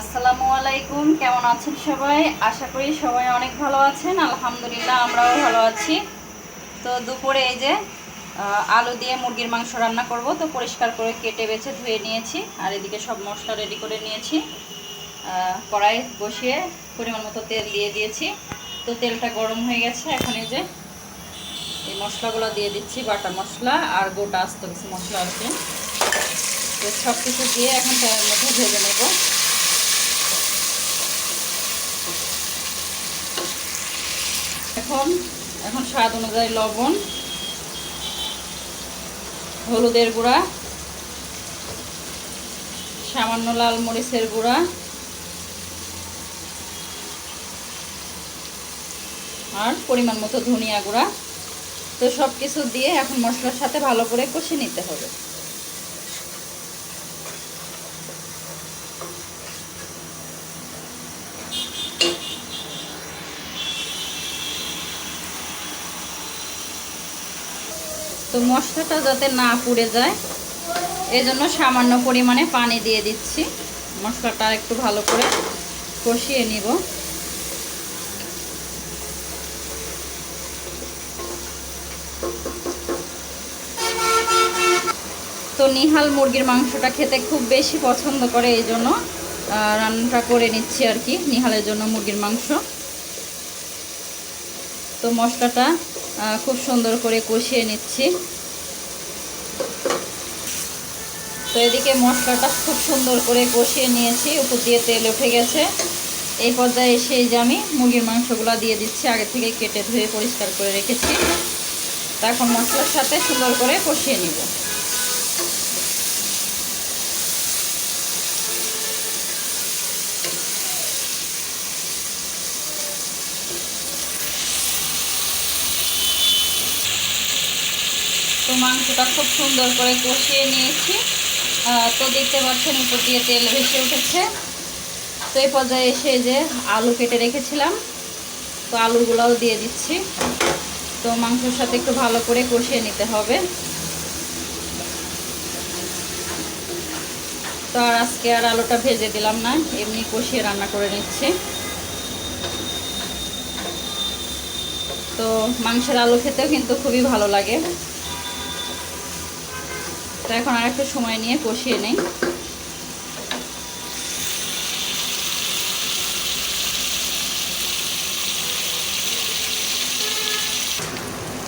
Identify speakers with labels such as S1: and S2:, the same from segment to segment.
S1: আসসালামু আলাইকুম, কেমন আছেন সবাই? আশা করি সবাই অনেক ভালো আছেন। আলহামদুলিল্লাহ আমরাও ভালো আছি। তো দুপুরে এই যে আলু দিয়ে মুরগির মাংস রান্না করব, তো পরিষ্কার করে কেটে বেছে ধুয়ে নিয়েছি, আর এদিকে সব মশলা রেডি করে নিয়েছি। কড়াই বসিয়ে পরিমাণ মতো তেল দিয়ে দিয়েছি। তো তেলটা গরম হয়ে গেছে, এখন এই যে, এই মশলাগুলো দিয়ে দিচ্ছি, বাটা মশলা আর গোটা আস্ত কিছু মশলা আছে তো সব কিছু দিয়ে এখন তেলের মধ্যে ভেজে নেব। এখন এখন স্বাদ অনুযায়ী লবণ, হলুদের গুঁড়া, সামান্য লাল মরিচের গুঁড়া, আর পরিমাণ মতো ধনিয়া গুঁড়া। তো সব কিছু দিয়ে এখন মশলার সাথে ভালো করে কষে নিতে হবে। তো মশলাটা যাতে না পুড়ে যায়, এজন্য সামান্য পরিমাণে পানি দিয়ে দিচ্ছি। মশলাটা একটু ভালো করে কষিয়ে নিব। তো নিহাল মুরগির মাংসটা খেতে খুব বেশি পছন্দ করে, এই জন্য রান্নাটা করে নিচ্ছি আর কি, নিহালের জন্য মুরগির মাংস। তো মশলাটা খুব সুন্দর করে কষিয়ে নিচ্ছি। তো এদিকে মশলাটা খুব সুন্দর করে কষিয়ে নিয়েছি, উপর দিয়ে তেল উঠে গেছে। এই পর্যায়ে এসে যে আমি মুরগির মাংসগুলো দিয়ে দিচ্ছি, আগে থেকে কেটে ধুয়ে পরিষ্কার করে রেখেছি। তা এখন মশলার সাথে সুন্দর করে কষিয়ে নিব। তো মাংসটা খুব সুন্দর করে কষিয়ে নিয়েছি। তো দেখতে পাচ্ছেন উপর দিয়ে তেল ভেসে উঠেছে। তো এই পর্যায়ে এসে যে আলু কেটে রেখেছিলাম। তো আলুগুলোও দিয়ে দিচ্ছি। তো মাংসের সাথে একটু ভালো করে কষিয়ে নিতে হবে। তো আর আজকে আর আলুটা ভেজে দিলাম না, এমনি কষিয়ে রান্না করে নিচ্ছি। তো মাংসের আলু খেতেও কিন্তু খুবই ভালো লাগে। তো এখন আর একটু সময় নিয়ে কষিয়ে নেই।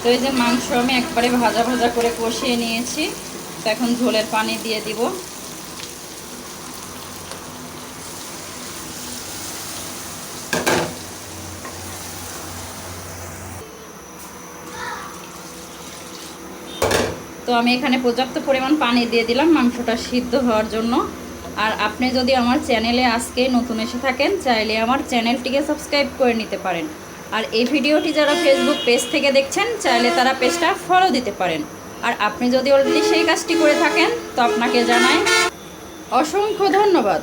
S1: তো এই যে মাংস আমি একবারে ভাজা ভাজা করে কষিয়ে নিয়েছি। তো এখন ঝোলের পানি দিয়ে দিব। তো আমি এখানে পর্যাপ্ত পরিমাণ পানি দিয়ে দিলাম মাংসটা সিদ্ধ হওয়ার জন্য। আর আপনি যদি আমার চ্যানেলে আজকে নতুন এসে থাকেন, চাইলে আমার চ্যানেলটিকে সাবস্ক্রাইব করে নিতে পারেন। আর এই ভিডিওটি যারা ফেসবুক পেজ থেকে দেখছেন, চাইলে তারা পেজটা ফলো দিতে পারেন। আর আপনি যদি অলরেডি সেই কাজটি করে থাকেন, তো আপনাকে জানাই অসংখ্য ধন্যবাদ।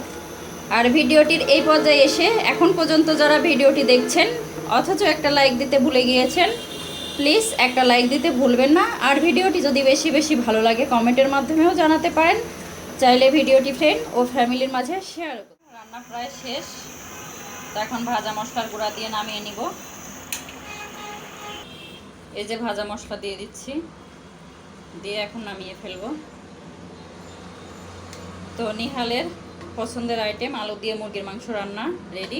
S1: আর ভিডিওটির এই পর্যায়ে এসে এখন পর্যন্ত যারা ভিডিওটি দেখছেন, অথচ একটা লাইক দিতে ভুলে গিয়েছেন প্লিজ একটা লাইক দিতে ভুলবেন না। আর ভিডিওটি যদি বেশি বেশি ভালো লাগে, কমেন্টের মাধ্যমেও জানাতে পারেন। চাইলে ভিডিওটি ফ্রেন্ড ও ফ্যামিলির মাঝে শেয়ার করুন। রান্না প্রায় শেষ। তো এখন ভাজা মশলার গুঁড়া দিয়ে নামিয়ে নিব। এই যে ভাজা মশলা দিয়ে দিচ্ছি। দিয়ে এখন নামিয়ে ফেলব। তো নিহালের পছন্দের আইটেম আলু দিয়ে মুরগির মাংস রান্না রেডি